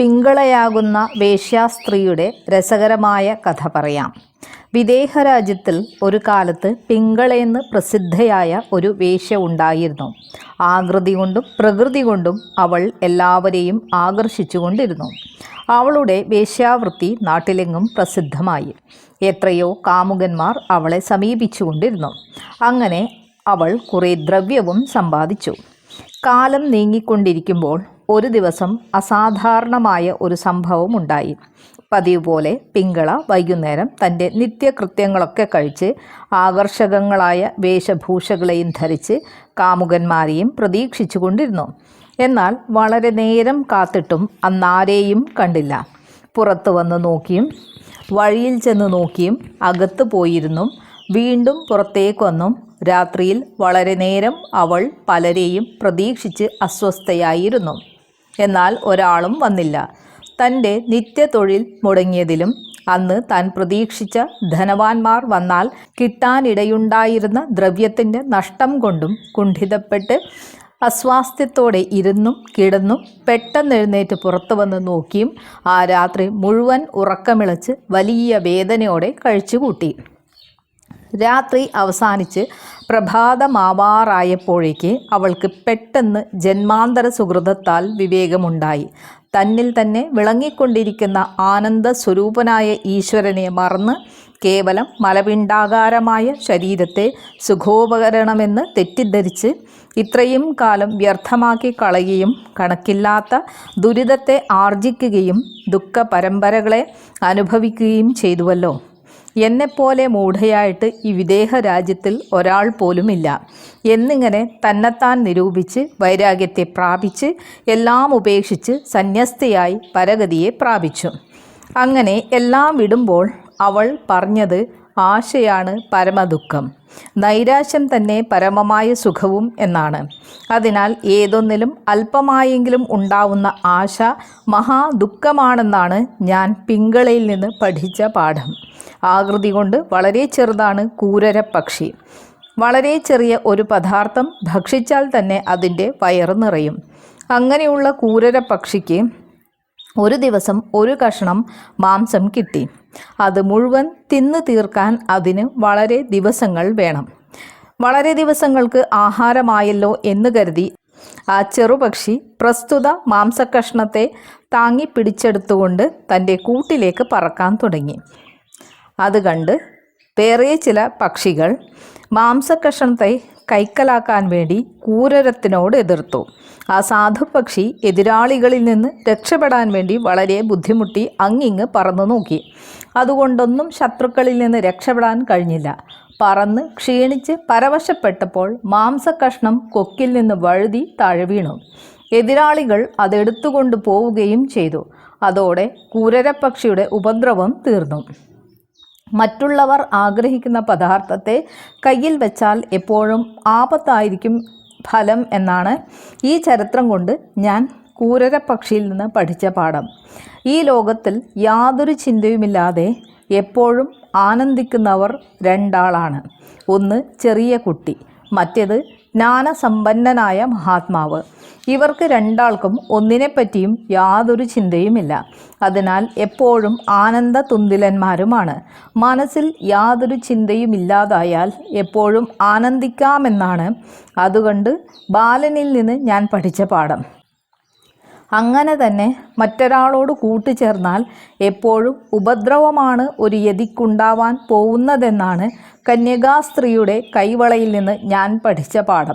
പിങ്കളയാകുന്ന വേശ്യാസ്ത്രീയുടെ രസകരമായ കഥ പറയാം. വിദേഹ രാജ്യത്തിൽ ഒരു കാലത്ത് പിങ്കളയെന്ന് പ്രസിദ്ധയായ ഒരു വേശ്യ ഉണ്ടായിരുന്നു. ആകൃതി കൊണ്ടും പ്രകൃതി കൊണ്ടും അവൾ എല്ലാവരെയും ആകർഷിച്ചുകൊണ്ടിരുന്നു അവളുടെ വേശ്യാവൃത്തി നാട്ടിലെങ്ങും പ്രസിദ്ധമായി. എത്രയോ കാമുകന്മാർ അവളെ സമീപിച്ചുകൊണ്ടിരുന്നു അങ്ങനെ അവൾ കുറേ ദ്രവ്യവും സമ്പാദിച്ചു. കാലം നീങ്ങിക്കൊണ്ടിരിക്കുമ്പോൾ ഒരു ദിവസം അസാധാരണമായ ഒരു സംഭവം ഉണ്ടായി. പതിവ് പോലെ പിങ്കള വൈകുന്നേരം തന്റെ നിത്യകൃത്യങ്ങളൊക്കെ കഴിച്ച് ആകർഷകങ്ങളായ വേഷഭൂഷകളെയും ധരിച്ച് കാമുകന്മാരെയും പ്രതീക്ഷിച്ചു കൊണ്ടിരുന്നു എന്നാൽ വളരെ നേരം കാത്തിട്ടും അന്നാരെയും കണ്ടില്ല. പുറത്തു വന്ന് നോക്കിയും വഴിയിൽ ചെന്ന് നോക്കിയും അകത്ത് പോയിരുന്നും. വീണ്ടും പുറത്തേക്ക് വന്നും. രാത്രിയിൽ വളരെ നേരം അവൾ പലരെയും പ്രതീക്ഷിച്ച് അസ്വസ്ഥയായിരുന്നു. എന്നാൽ ഒരാളും വന്നില്ല. തന്റെ നിത്യതൊഴിൽ മുടങ്ങിയതിലും അന്ന് താൻ പ്രതീക്ഷിച്ച ധനവാന്മാർ വന്നാൽ കിട്ടാനിടയുണ്ടായിരുന്ന ദ്രവ്യത്തിന്റെ നഷ്ടം കൊണ്ടും കുണ്ഠിതപ്പെട്ട് അസ്വാസ്ഥ്യത്തോടെ ഇരുന്നും കിടന്നും പെട്ടെന്ന് എഴുന്നേറ്റ് പുറത്തു വന്ന് നോക്കിയും ആ രാത്രി മുഴുവൻ ഉറക്കമിളച്ച് വലിയ വേദനയോടെ കഴിച്ചുകൂട്ടി. രാത്രി അവസാനിച്ച് പ്രഭാതമാവാറായപ്പോഴേക്ക് അവൾക്ക് പെട്ടെന്ന് ജന്മാന്തര സുഹൃതത്താൽ വിവേകമുണ്ടായി. തന്നിൽ തന്നെ വിളങ്ങിക്കൊണ്ടിരിക്കുന്ന ആനന്ദ സ്വരൂപനായ ഈശ്വരനെ മറന്ന് കേവലം മലപിണ്ടാകാരമായ ശരീരത്തെ സുഖോപകരണമെന്ന് തെറ്റിദ്ധരിച്ച് ഇത്രയും കാലം വ്യർത്ഥമാക്കി കളയുകയും കണക്കില്ലാത്ത ദുരിതത്തെ ആർജിക്കുകയും ദുഃഖ പരമ്പരകളെ അനുഭവിക്കുകയും ചെയ്തുവല്ലോ. എന്നെപ്പോലെ മൂഢയായിട്ട് ഈ വിദേഹ രാജ്യത്തിൽ ഒരാൾ പോലുമില്ല. എന്നിങ്ങനെ തന്നെത്താൻ നിരൂപിച്ച് വൈരാഗ്യത്തെ പ്രാപിച്ച് എല്ലാം ഉപേക്ഷിച്ച് സന്യസ്തയായി പരഗതിയെ പ്രാപിച്ചു. അങ്ങനെ എല്ലാം വിടുമ്പോൾ അവൾ പറഞ്ഞത് ആശയാണ് പരമദുഃഖം. നൈരാശ്യം തന്നെ പരമമായ സുഖവും എന്നാണ്. അതിനാൽ ഏതൊന്നിലും അല്പമായെങ്കിലും ഉണ്ടാവുന്ന ആശ മഹാദുഃഖമാണെന്നാണ് ഞാൻ പിങ്കളയിൽ നിന്ന് പഠിച്ച പാഠം. ആകൃതി കൊണ്ട് വളരെ ചെറുതാണ് കൂരര പക്ഷി. വളരെ ചെറിയ ഒരു പദാർത്ഥം ഭക്ഷിച്ചാൽ തന്നെ അതിന്റെ വയറ് നിറയും. അങ്ങനെയുള്ള കൂരര പക്ഷിക്ക് ഒരു ദിവസം ഒരു കഷണം മാംസം കിട്ടി. അത് മുഴുവൻ തിന്നു തീർക്കാൻ അതിന് വളരെ ദിവസങ്ങൾ വേണം. വളരെ ദിവസങ്ങൾക്ക് ആഹാരമായല്ലോ എന്ന് കരുതി ആ ചെറുപക്ഷി പ്രസ്തുത മാംസക്കഷ്ണത്തെ താങ്ങി പിടിച്ചെടുത്തുകൊണ്ട് തന്റെ കൂട്ടിലേക്ക് പറക്കാൻ തുടങ്ങി. അത് കണ്ട് വേറെ ചില പക്ഷികൾ മാംസക്കഷണത്തെ കൈക്കലാക്കാൻ വേണ്ടി കൂരരത്തിനോട് എതിർത്തു. ആ സാധുപക്ഷി എതിരാളികളിൽ നിന്ന് രക്ഷപ്പെടാൻ വേണ്ടി വളരെ ബുദ്ധിമുട്ടി അങ്ങിങ്ങ് പറന്നു നോക്കി. അതുകൊണ്ടൊന്നും ശത്രുക്കളിൽ നിന്ന് രക്ഷപ്പെടാൻ കഴിഞ്ഞില്ല. പറന്ന് ക്ഷീണിച്ച് പരവശപ്പെട്ടപ്പോൾ മാംസകഷ്ണം കൊക്കിൽ നിന്ന് വഴുതി താഴെ വീണു. എതിരാളികൾ അതെടുത്തുകൊണ്ട് പോവുകയും ചെയ്തു. അതോടെ കൂരരപ്പക്ഷിയുടെ ഉപദ്രവം തീർന്നു. മറ്റുള്ളവർ ആഗ്രഹിക്കുന്ന പദാർത്ഥത്തെ കയ്യിൽ വെച്ചാൽ എപ്പോഴും ആപത്തായിരിക്കും ഫലം എന്നാണ് ഈ ചരിത്രം കൊണ്ട് ഞാൻ കൂരരപ്പക്ഷിയിൽ നിന്ന് പഠിച്ച പാഠം. ഈ ലോകത്തിൽ യാതൊരു ചിന്തയുമില്ലാതെ എപ്പോഴും ആനന്ദിക്കുന്നവർ രണ്ടാളാണ്. ഒന്ന് ചെറിയ കുട്ടി മറ്റേത് ജ്ഞാനസമ്പന്നനായ മഹാത്മാവ്. ഇവർക്ക് രണ്ടാൾക്കും ഒന്നിനെപ്പറ്റിയും യാതൊരു ചിന്തയുമില്ല. അതിനാൽ എപ്പോഴും ആനന്ദ തുന്തിലന്മാരുമാണ് മനസ്സിൽ യാതൊരു ചിന്തയുമില്ലാതായാൽ എപ്പോഴും ആനന്ദിക്കാമെന്നാണ്. അതുകൊണ്ട് ബാലനിൽ നിന്ന് ഞാൻ പഠിച്ച പാഠം. അങ്ങനെ തന്നെ മറ്റൊരാളോട് കൂട്ടുചേർന്നാൽ എപ്പോഴും ഉപദ്രവമാണ് ഒരു യതിക്കുണ്ടാവാൻ പോകുന്നതെന്നാണ് കന്യകാസ്ത്രീയുടെ കൈവളയിൽ നിന്ന് ഞാൻ പഠിച്ച പാഠം.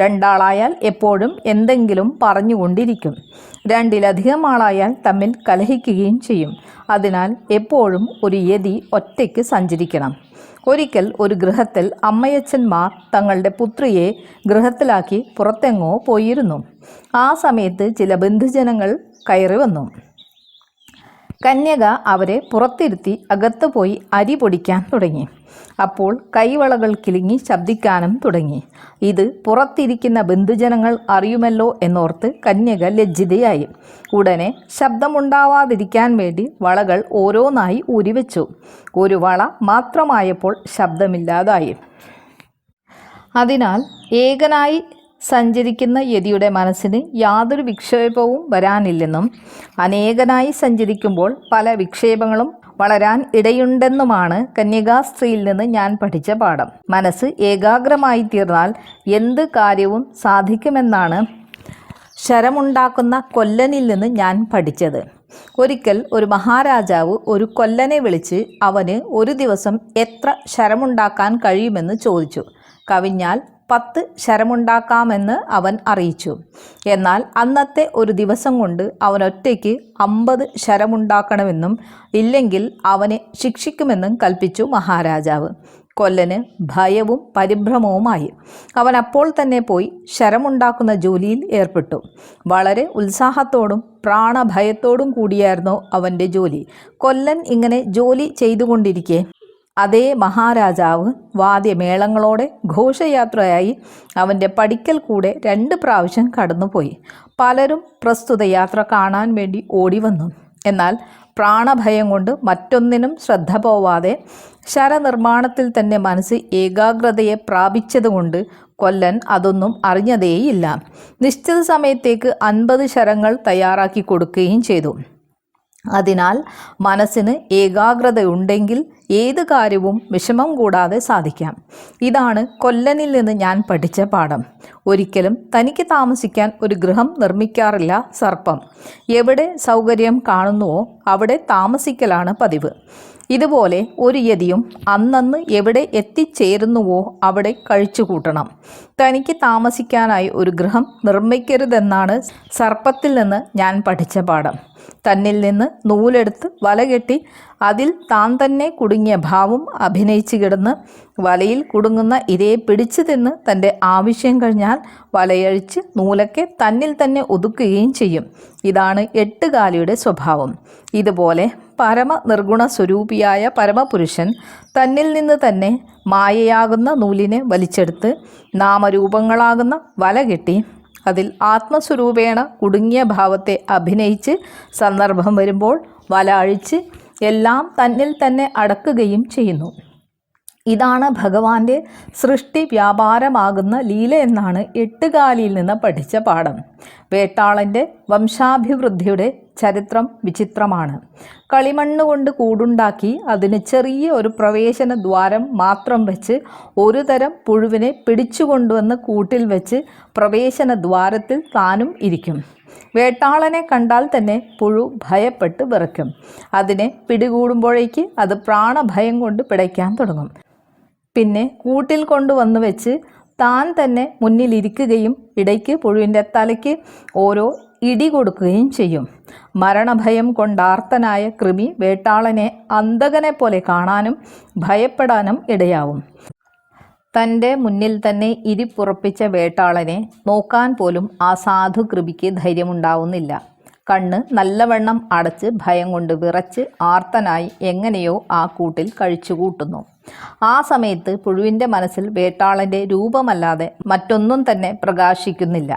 രണ്ടാളായാൽ എപ്പോഴും എന്തെങ്കിലും പറഞ്ഞുകൊണ്ടിരിക്കും. രണ്ടിലധികം ആളായാൽ തമ്മിൽ കലഹിക്കുകയും ചെയ്യും. അതിനാൽ എപ്പോഴും ഒരു യതി ഒറ്റയ്ക്ക് സഞ്ചരിക്കണം. ഒരിക്കൽ ഒരു ഗൃഹത്തിൽ അമ്മയച്ഛന്മാർ തങ്ങളുടെ പുത്രിയെ ഗൃഹത്തിലാക്കി പുറത്തെങ്ങോ പോയിരുന്നു. ആ സമയത്ത് ചില ബന്ധുജനങ്ങൾ കയറി വന്നു. കന്യക അവരെ പുറത്തിരുത്തി അകത്തു പോയി അരി പൊടിക്കാൻ തുടങ്ങി. അപ്പോൾ കൈവളകൾ കിലുങ്ങി ശബ്ദിക്കാനും തുടങ്ങി. ഇത് പുറത്തിരിക്കുന്ന ബന്ധുജനങ്ങൾ അറിയുമല്ലോ എന്നോർത്ത് കന്യക ലജ്ജിതയായി. ഉടനെ ശബ്ദമുണ്ടാവാതിരിക്കാൻ വേണ്ടി വളകൾ ഓരോന്നായി ഊരിവെച്ചു. ഒരു വള മാത്രമായപ്പോൾ ശബ്ദമില്ലാതായി. അതിനാൽ ഏകനായി സഞ്ചരിക്കുന്ന യതിയുടെ മനസ്സിന് യാതൊരു വിക്ഷേപവും വരാനില്ലെന്നും അനേകനായി സഞ്ചരിക്കുമ്പോൾ പല വിക്ഷേപങ്ങളും വളരാൻ ഇടയുണ്ടെന്നുമാണ് കന്യകാസ്ത്രീയിൽ നിന്ന് ഞാൻ പഠിച്ച പാഠം. മനസ്സ് ഏകാഗ്രമായി തീർന്നാൽ എന്ത് കാര്യവും സാധിക്കുമെന്നാണ് ശരമുണ്ടാക്കുന്ന കൊല്ലനിൽ നിന്ന് ഞാൻ പഠിച്ചത്. ഒരിക്കൽ ഒരു മഹാരാജാവ് ഒരു കൊല്ലനെ വിളിച്ച് അവന് ഒരു ദിവസം എത്ര ശരമുണ്ടാക്കാൻ കഴിയുമെന്ന് ചോദിച്ചു. കവിഞ്ഞാൽ പത്ത് ശരമുണ്ടാക്കാമെന്ന് അവൻ അറിയിച്ചു. എന്നാൽ അന്നത്തെ ഒരു ദിവസം കൊണ്ട് അവൻ ഒറ്റയ്ക്ക് അമ്പത് ശരമുണ്ടാക്കണമെന്നും ഇല്ലെങ്കിൽ അവനെ ശിക്ഷിക്കുമെന്നും കൽപ്പിച്ചു മഹാരാജാവ്. കൊല്ലന് ഭയവും പരിഭ്രമവുമായി അവൻ അപ്പോൾ തന്നെ പോയി ശരമുണ്ടാക്കുന്ന ജോലിയിൽ ഏർപ്പെട്ടു. വളരെ ഉത്സാഹത്തോടും പ്രാണഭയത്തോടും കൂടിയായിരുന്നു അവന്റെ ജോലി. കൊല്ലൻ ഇങ്ങനെ ജോലി ചെയ്തുകൊണ്ടിരിക്കെ അതേ മഹാരാജാവ് വാദ്യമേളങ്ങളോടെ ഘോഷയാത്രയായി അവന്റെ പടിക്കൽ കൂടെ രണ്ട് പ്രാവശ്യം കടന്നുപോയി. പലരും പ്രസ്തുത യാത്ര കാണാൻ വേണ്ടി ഓടി വന്നു എന്നാൽ പ്രാണഭയം കൊണ്ട് മറ്റൊന്നിനും ശ്രദ്ധ പോവാതെ ശരനിർമ്മാണത്തിൽ തന്നെ മനസ്സ് ഏകാഗ്രതയെ പ്രാപിച്ചതുകൊണ്ട് കൊല്ലൻ അതൊന്നും അറിഞ്ഞതേയില്ല. നിശ്ചിത സമയത്തേക്ക് അൻപത് ശരങ്ങൾ തയ്യാറാക്കി കൊടുക്കുകയും ചെയ്തു. അതിനാൽ മനസ്സിന് ഏകാഗ്രതയുണ്ടെങ്കിൽ ഏത് കാര്യവും വിഷമം കൂടാതെ സാധിക്കാം. ഇതാണ് കൊല്ലനിൽ നിന്ന് ഞാൻ പഠിച്ച പാഠം. ഒരിക്കലും തനിക്ക് താമസിക്കാൻ ഒരു ഗൃഹം നിർമ്മിക്കാറില്ല സർപ്പം. എവിടെ സൗകര്യം കാണുന്നുവോ അവിടെ താമസിക്കലാണ് പതിവ്. ഇതുപോലെ ഒരു യതിയും അന്നന്ന് എവിടെ എത്തിച്ചേരുന്നുവോ അവിടെ കഴിച്ചു കൂട്ടണം തനിക്ക് താമസിക്കാനായി ഒരു ഗൃഹം നിർമ്മിക്കരുതെന്നാണ് സർപ്പത്തിൽ നിന്ന് ഞാൻ പഠിച്ച പാഠം. തന്നിൽ നിന്ന് നൂലെടുത്ത് വലകെട്ടി അതിൽ താൻ തന്നെ കുടുങ്ങിയ ഭാവം അഭിനയിച്ചു കിടന്ന് വലയിൽ കുടുങ്ങുന്ന ഇരയെ പിടിച്ചു തിന്ന് തന്റെ ആവശ്യം കഴിഞ്ഞാൽ വലയഴിച്ച് നൂലൊക്കെ തന്നിൽ തന്നെ ഒതുക്കുകയും ചെയ്യും. ഇതാണ് എട്ടുകാലിയുടെ സ്വഭാവം. ഇതുപോലെ പരമ നിർഗുണ സ്വരൂപിയായ പരമപുരുഷൻ തന്നിൽ നിന്ന് തന്നെ മായയാകുന്ന നൂലിനെ വലിച്ചെടുത്ത് നാമരൂപങ്ങളാകുന്ന വല കെട്ടി അതിൽ ആത്മസ്വരൂപേണ കുടുങ്ങിയ ഭാവത്തെ അഭിനയിച്ച് സന്ദർഭം വരുമ്പോൾ വല അഴിച്ച് എല്ലാം തന്നിൽ തന്നെ അടക്കുകയും ചെയ്യുന്നു. ഇതാണ് ഭഗവാന്റെ സൃഷ്ടി വ്യാപാരമാകുന്ന ലീല എന്നാണ് എട്ടുകാലിയിൽ നിന്ന് പഠിച്ച പാഠം. വേട്ടാളന്റെ വംശാഭിവൃദ്ധിയുടെ ചരിത്രം വിചിത്രമാണ്. കളിമണ്ണ് കൊണ്ട് കൂടുണ്ടാക്കി അതിന് ചെറിയ ഒരു പ്രവേശന ദ്വാരം മാത്രം വെച്ച് ഒരു തരം പുഴുവിനെ പിടിച്ചുകൊണ്ടുവന്ന് കൂട്ടിൽ വെച്ച് പ്രവേശന ദ്വാരത്തിൽ താനും ഇരിക്കും. വേട്ടാളനെ കണ്ടാൽ തന്നെ പുഴു ഭയപ്പെട്ട് വിറയ്ക്കും. അതിനെ പിടികൂടുമ്പോഴേക്ക് അത് പ്രാണഭയം കൊണ്ട് പിടയ്ക്കാൻ തുടങ്ങും. പിന്നെ കൂട്ടിൽ കൊണ്ടുവന്ന് വെച്ച് താൻ തന്നെ മുന്നിലിരിക്കുകയും ഇടയ്ക്ക് പുഴുവിന്റെ തലയ്ക്ക് ഓരോ ഇടി കൊടുക്കുകയും ചെയ്യും. മരണഭയം കൊണ്ടാർത്തനായ കൃമി വേട്ടാളനെ അന്തകനെ പോലെ കാണാനും ഭയപ്പെടാനും ഇടയാവും. തന്റെ മുന്നിൽ തന്നെ ഇരിപ്പുറപ്പിച്ച വേട്ടാളനെ നോക്കാൻ പോലും ആ സാധു കൃപിക്ക് ധൈര്യമുണ്ടാവുന്നില്ല. കണ്ണ് നല്ലവണ്ണം അടച്ച് ഭയം കൊണ്ട് വിറച്ച് ആർത്തനായി എങ്ങനെയോ ആ കൂട്ടിൽ കഴിച്ചുകൂട്ടുന്നു ആ സമയത്ത് പുഴുവിന്റെ മനസ്സിൽ വേട്ടാളന്റെ രൂപമല്ലാതെ മറ്റൊന്നും തന്നെ പ്രകാശിക്കുന്നില്ല.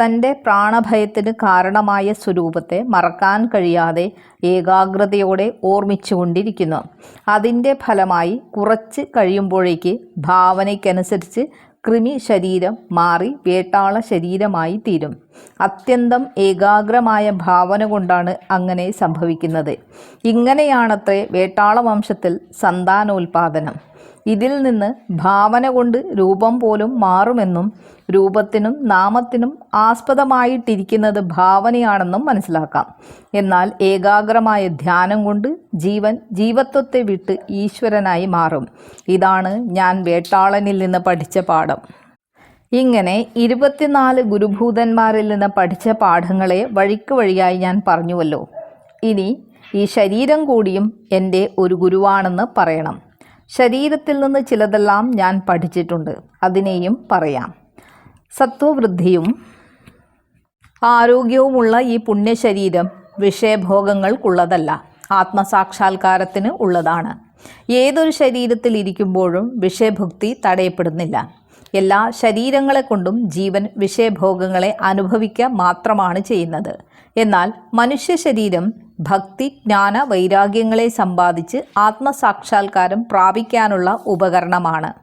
തന്റെ പ്രാണഭയത്തിന് കാരണമായ സ്വരൂപത്തെ മറക്കാൻ കഴിയാതെ ഏകാഗ്രതയോടെ ഓർമ്മിച്ചുകൊണ്ടിരിക്കുന്നു അതിന്റെ ഫലമായി കുറച്ച് കഴിയുമ്പോഴേക്ക് ഭാവനയ്ക്കനുസരിച്ച് കൃമി ശരീരം മാറി വേട്ടാള ശരീരമായി തീരും അത്യന്തം ഏകാഗ്രമായ ഭാവന കൊണ്ടാണ് അങ്ങനെ സംഭവിക്കുന്നത്. ഇങ്ങനെയാണത്രേ വേട്ടാള വംശത്തിൽ സന്താനോൽപാദനം. ഇതിൽ നിന്ന് ഭാവന കൊണ്ട് രൂപം പോലും മാറുമെന്നും രൂപത്തിനും നാമത്തിനും ആസ്പദമായിട്ടിരിക്കുന്നത് ഭാവനയാണെന്നും മനസ്സിലാക്കാം. എന്നാൽ ഏകാഗ്രമായ ധ്യാനം കൊണ്ട് ജീവൻ ജീവത്വത്തെ വിട്ട് ഈശ്വരനായി മാറും. ഇതാണ് ഞാൻ വേട്ടാളനിൽ നിന്ന് പഠിച്ച പാഠം. ഇങ്ങനെ ഇരുപത്തിനാല് ഗുരുഭൂതന്മാരിൽ നിന്ന് പഠിച്ച പാഠങ്ങളെ വഴിക്ക് വഴിയായി ഞാൻ പറഞ്ഞുവല്ലോ. ഇനി ഈ ശരീരം കൂടിയും എന്റെ ഒരു ഗുരുവാണെന്ന് പറയണം. ശരീരത്തിൽ നിന്ന് ചിലതെല്ലാം ഞാൻ പഠിച്ചിട്ടുണ്ട്. അതിനെയും പറയാം. സത്വവൃദ്ധിയും ആരോഗ്യവുമുള്ള ഈ പുണ്യശരീരം വിഷയഭോഗങ്ങൾക്കുള്ളതല്ല. ആത്മസാക്ഷാത്കാരത്തിന് ഉള്ളതാണ്. ഏതൊരു ശരീരത്തിൽ ഇരിക്കുമ്പോഴും വിഷയഭുക്തി തടയപ്പെടുന്നില്ല. എല്ലാ ശരീരങ്ങളെ കൊണ്ടും ജീവൻ വിഷയഭോഗങ്ങളെ അനുഭവിക്കുക മാത്രമാണ് ചെയ്യുന്നത്. എന്നാൽ മനുഷ്യ ശരീരം ഭക്തി ജ്ഞാന വൈരാഗ്യങ്ങളെ സമ്പാദിച്ച് ആത്മസാക്ഷാത്കാരം പ്രാപിക്കാനുള്ള ഉപകരണമാണ്.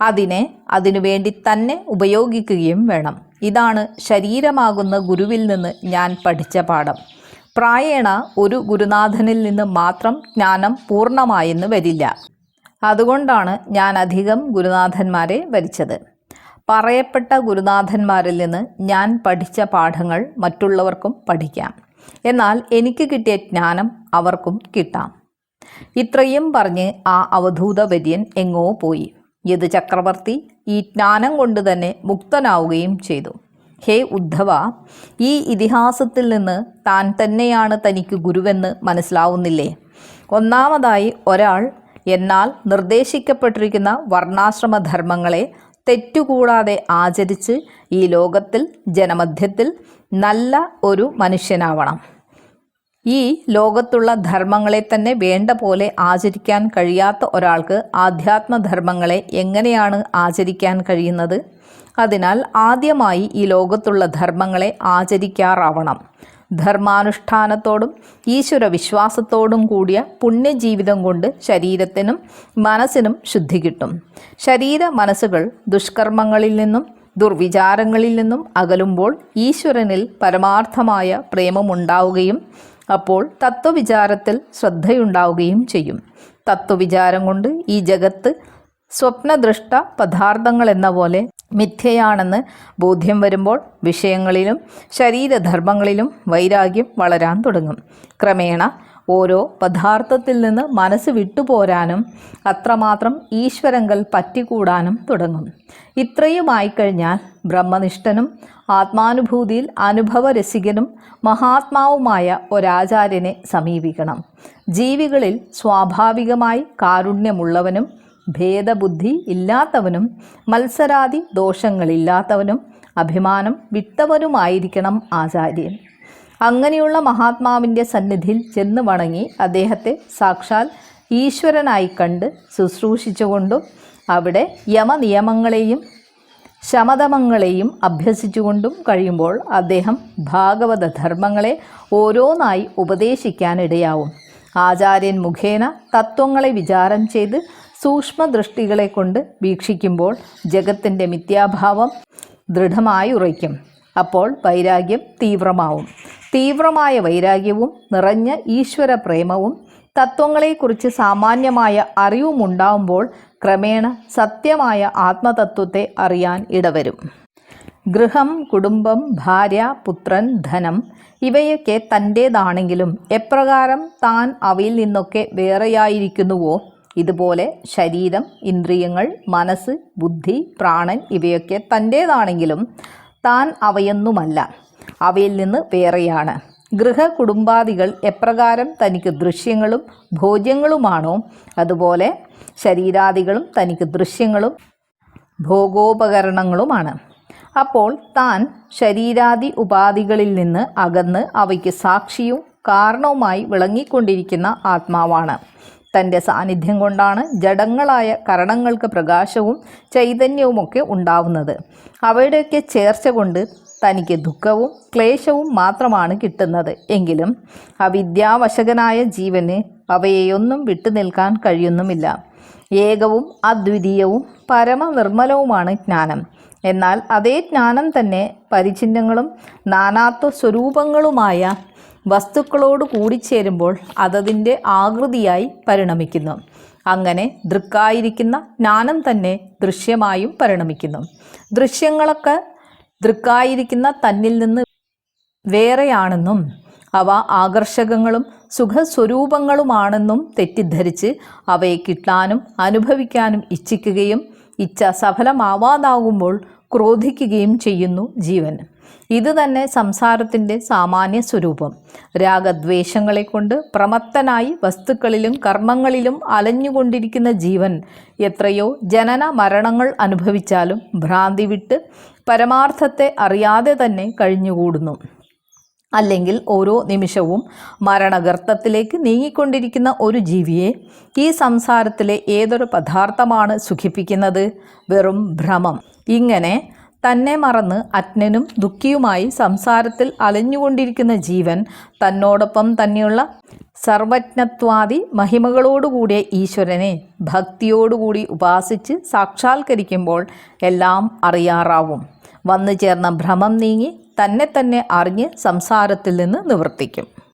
അതിനെ അതിനുവേണ്ടി തന്നെ ഉപയോഗിക്കുകയും വേണം. ഇതാണ് ശരീരമാകുന്ന ഗുരുവിൽ നിന്ന് ഞാൻ പഠിച്ച പാഠം. പ്രായേണ ഒരു ഗുരുനാഥനിൽ നിന്ന് മാത്രം ജ്ഞാനം പൂർണമായെന്ന് വരില്ല. അതുകൊണ്ടാണ് ഞാൻ അധികം ഗുരുനാഥന്മാരെ വരിച്ചത്. പറയപ്പെട്ട ഗുരുനാഥന്മാരിൽ നിന്ന് ഞാൻ പഠിച്ച പാഠങ്ങൾ മറ്റുള്ളവർക്കും പഠിക്കാം. എന്നാൽ എനിക്ക് കിട്ടിയ ജ്ഞാനം അവർക്കും കിട്ടാം. ഇത്രയും പറഞ്ഞ് ആ അവധൂത വര്യൻ എങ്ങോ പോയി. യദു ചക്രവർത്തി ഈ ജ്ഞാനം കൊണ്ട് തന്നെ മുക്തനാവുകയും ചെയ്തു. ഹേ ഉദ്ധവ ഈ ഇതിഹാസത്തിൽ നിന്ന് താൻ തന്നെയാണ് തനിക്ക് ഗുരുവെന്ന് മനസ്സിലാവുന്നില്ലേ? ഒന്നാമതായി ഒരാൾ എന്നാൽ നിർദ്ദേശിക്കപ്പെട്ടിരിക്കുന്ന വർണാശ്രമധർമ്മങ്ങളെ തെറ്റുകൂടാതെ ആചരിച്ച് ഈ ലോകത്തിൽ ജനമധ്യത്തിൽ നല്ല ഒരു മനുഷ്യനാവണം. ഈ ലോകത്തുള്ള ധർമ്മങ്ങളെ തന്നെ വേണ്ട പോലെ ആചരിക്കാൻ കഴിയാത്ത ഒരാൾക്ക് ആധ്യാത്മധർമ്മങ്ങളെ എങ്ങനെയാണ് ആചരിക്കാൻ കഴിയുന്നത്? അതിനാൽ ആദ്യമായി ഈ ലോകത്തുള്ള ധർമ്മങ്ങളെ ആചരിക്കാറാവണം. ധർമാനുഷ്ഠാനത്തോടും ഈശ്വര വിശ്വാസത്തോടും കൂടിയ പുണ്യജീവിതം കൊണ്ട് ശരീരത്തിനും മനസ്സിനും ശുദ്ധി കിട്ടും. ശരീര മനസ്സുകൾ ദുഷ്കർമ്മങ്ങളിൽ നിന്നും ദുർവിചാരങ്ങളിൽ നിന്നും അകലുമ്പോൾ ഈശ്വരനിൽ പരമാർത്ഥമായ പ്രേമമുണ്ടാവുകയും അപ്പോൾ തത്വവിചാരത്തിൽ ശ്രദ്ധയുണ്ടാവുകയും ചെയ്യും. തത്വവിചാരം കൊണ്ട് ഈ ജഗത്ത് സ്വപ്നദൃഷ്ട പദാർത്ഥങ്ങൾ എന്ന പോലെ മിഥ്യയാണെന്ന് ബോധ്യം വരുമ്പോൾ വിഷയങ്ങളിലും ശരീരധർമ്മങ്ങളിലും വൈരാഗ്യം വളരാൻ തുടങ്ങും. ക്രമേണ ഓരോ പദാർത്ഥത്തിൽ നിന്ന് മനസ്സ് വിട്ടുപോരാനും അത്രമാത്രം ഈശ്വരങ്കൽ പറ്റിക്കൂടാനും തുടങ്ങും. ഇത്രയുമായി കഴിഞ്ഞാൽ ബ്രഹ്മനിഷ്ഠനും ആത്മാനുഭൂതിയിൽ അനുഭവരസികനും മഹാത്മാവുമായ ഒരാചാര്യനെ സമീപിക്കണം. ജീവികളിൽ സ്വാഭാവികമായി കാരുണ്യമുള്ളവനും ഭേദബുദ്ധി ഇല്ലാത്തവനും മത്സരാദി ദോഷങ്ങളില്ലാത്തവനും അഭിമാനം വിട്ടവനുമായിരിക്കണം ആചാര്യൻ. അങ്ങനെയുള്ള മഹാത്മാവിന്റെ സന്നിധിയിൽ ചെന്ന് വണങ്ങി അദ്ദേഹത്തെ സാക്ഷാൽ ഈശ്വരനായി കണ്ട് ശുശ്രൂഷിച്ചുകൊണ്ടും അവിടെ യമനിയമങ്ങളെയും ശമതമങ്ങളെയും അഭ്യസിച്ചുകൊണ്ടും കഴിയുമ്പോൾ അദ്ദേഹം ഭാഗവത ധർമ്മങ്ങളെ ഓരോന്നായി ഉപദേശിക്കാനിടയാവും. ആചാര്യൻ മുഖേന തത്വങ്ങളെ വിചാരം ചെയ്ത് സൂക്ഷ്മദൃഷ്ടികളെ കൊണ്ട് വീക്ഷിക്കുമ്പോൾ ജഗത്തിന്റെ മിഥ്യാഭാവം ദൃഢമായി ഉറയ്ക്കും അപ്പോൾ വൈരാഗ്യം തീവ്രമാവും. തീവ്രമായ വൈരാഗ്യവും നിറഞ്ഞ ഈശ്വര പ്രേമവും തത്വങ്ങളെക്കുറിച്ച് സാമാന്യമായ അറിവുമുണ്ടാവുമ്പോൾ ക്രമേണ സത്യമായ ആത്മതത്വത്തെ അറിയാൻ ഇടവരും. ഗൃഹം കുടുംബം ഭാര്യ പുത്രൻ ധനം ഇവയൊക്കെ തന്റേതാണെങ്കിലും എപ്രകാരം താൻ അവയിൽ നിന്നൊക്കെ വേറെയായിരിക്കുന്നുവോ ഇതുപോലെ ശരീരം ഇന്ദ്രിയങ്ങൾ മനസ്സ് ബുദ്ധി പ്രാണൻ ഇവയൊക്കെ തന്റേതാണെങ്കിലും താൻ അവയൊന്നുമല്ല. അവയിൽ നിന്ന് വേറെയാണ്. ഗൃഹ കുടുംബാദികൾ എപ്രകാരം തനിക്ക് ദൃശ്യങ്ങളും ഭോജ്യങ്ങളുമാണോ? അതുപോലെ ശരീരാദികളും തനിക്ക് ദൃശ്യങ്ങളും ഭോഗോപകരണങ്ങളുമാണ്. അപ്പോൾ താൻ ശരീരാദി ഉപാധികളിൽ നിന്ന് അകന്ന് അവയ്ക്ക് സാക്ഷിയും കാരണവുമായി വിളങ്ങിക്കൊണ്ടിരിക്കുന്ന ആത്മാവാണ്. തന്റെ സാന്നിധ്യം കൊണ്ടാണ് ജഡങ്ങളായ കരണങ്ങൾക്ക് പ്രകാശവും ചൈതന്യവുമൊക്കെ ഉണ്ടാവുന്നത്. അവയുടെയൊക്കെ ചേർച്ച കൊണ്ട് തനിക്ക് ദുഃഖവും ക്ലേശവും മാത്രമാണ് കിട്ടുന്നത്. എങ്കിലും അവിദ്യാവശകനായ ജീവന് അവയെയൊന്നും വിട്ടുനിൽക്കാൻ കഴിയുന്നുമില്ല. ഏകവും അദ്വിതീയവും പരമനിർമ്മലവുമാണ് ജ്ഞാനം. എന്നാൽ അതേ ജ്ഞാനം തന്നെ പരിചിഹ്നങ്ങളും നാനാത്വ സ്വരൂപങ്ങളുമായ വസ്തുക്കളോട് കൂടിച്ചേരുമ്പോൾ അതതിന്റെ ആകൃതിയായി പരിണമിക്കുന്നു. അങ്ങനെ ദൃക്കായിരിക്കുന്ന ജ്ഞാനം തന്നെ ദൃശ്യമായും പരിണമിക്കുന്നു. ദൃശ്യങ്ങളൊക്കെ ദൃക്കായിരിക്കുന്ന തന്നിൽ നിന്ന് വേറെയാണെന്നും അവ ആകർഷകങ്ങളും സുഖസ്വരൂപങ്ങളുമാണെന്നും തെറ്റിദ്ധരിച്ച് അവയെ കിട്ടാനും അനുഭവിക്കാനും ഇച്ഛിക്കുകയും ഇച്ഛ സഫലമാവാതാകുമ്പോൾ ക്രോധിക്കുകയും ചെയ്യുന്നു ജീവൻ. ഇത് തന്നെ സംസാരത്തിന്റെ സാമാന്യ സ്വരൂപം. രാഗദ്വേഷങ്ങളെ കൊണ്ട് പ്രമത്തനായി വസ്തുക്കളിലും കർമ്മങ്ങളിലും അലഞ്ഞുകൊണ്ടിരിക്കുന്ന ജീവൻ എത്രയോ ജനന മരണങ്ങൾ അനുഭവിച്ചാലും ഭ്രാന്തി വിട്ട് പരമാർത്ഥത്തെ അറിയാതെ തന്നെ കഴിഞ്ഞുകൂടുന്നു. അല്ലെങ്കിൽ ഓരോ നിമിഷവും മരണഗർത്തത്തിലേക്ക് നീങ്ങിക്കൊണ്ടിരിക്കുന്ന ഒരു ജീവിയെ ഈ സംസാരത്തിലെ ഏതൊരു പദാർത്ഥമാണ് സുഖിപ്പിക്കുന്നത്? വെറും ഭ്രമം. ഇങ്ങനെ തന്നെ മറന്ന് അജ്ഞനും ദുഃഖിയുമായി സംസാരത്തിൽ അലഞ്ഞുകൊണ്ടിരിക്കുന്ന ജീവൻ തന്നോടൊപ്പം തന്നെയുള്ള സർവജ്ഞത്വാദി മഹിമകളോടുകൂടിയ ഈശ്വരനെ ഭക്തിയോടുകൂടി ഉപാസിച്ച് സാക്ഷാത്കരിക്കുമ്പോൾ എല്ലാം അറിയാറാവും. വന്നു ചേർന്ന ഭ്രമം നീങ്ങി തന്നെ തന്നെ അറിഞ്ഞ് സംസാരത്തിൽ നിന്ന് നിവർത്തിക്കും.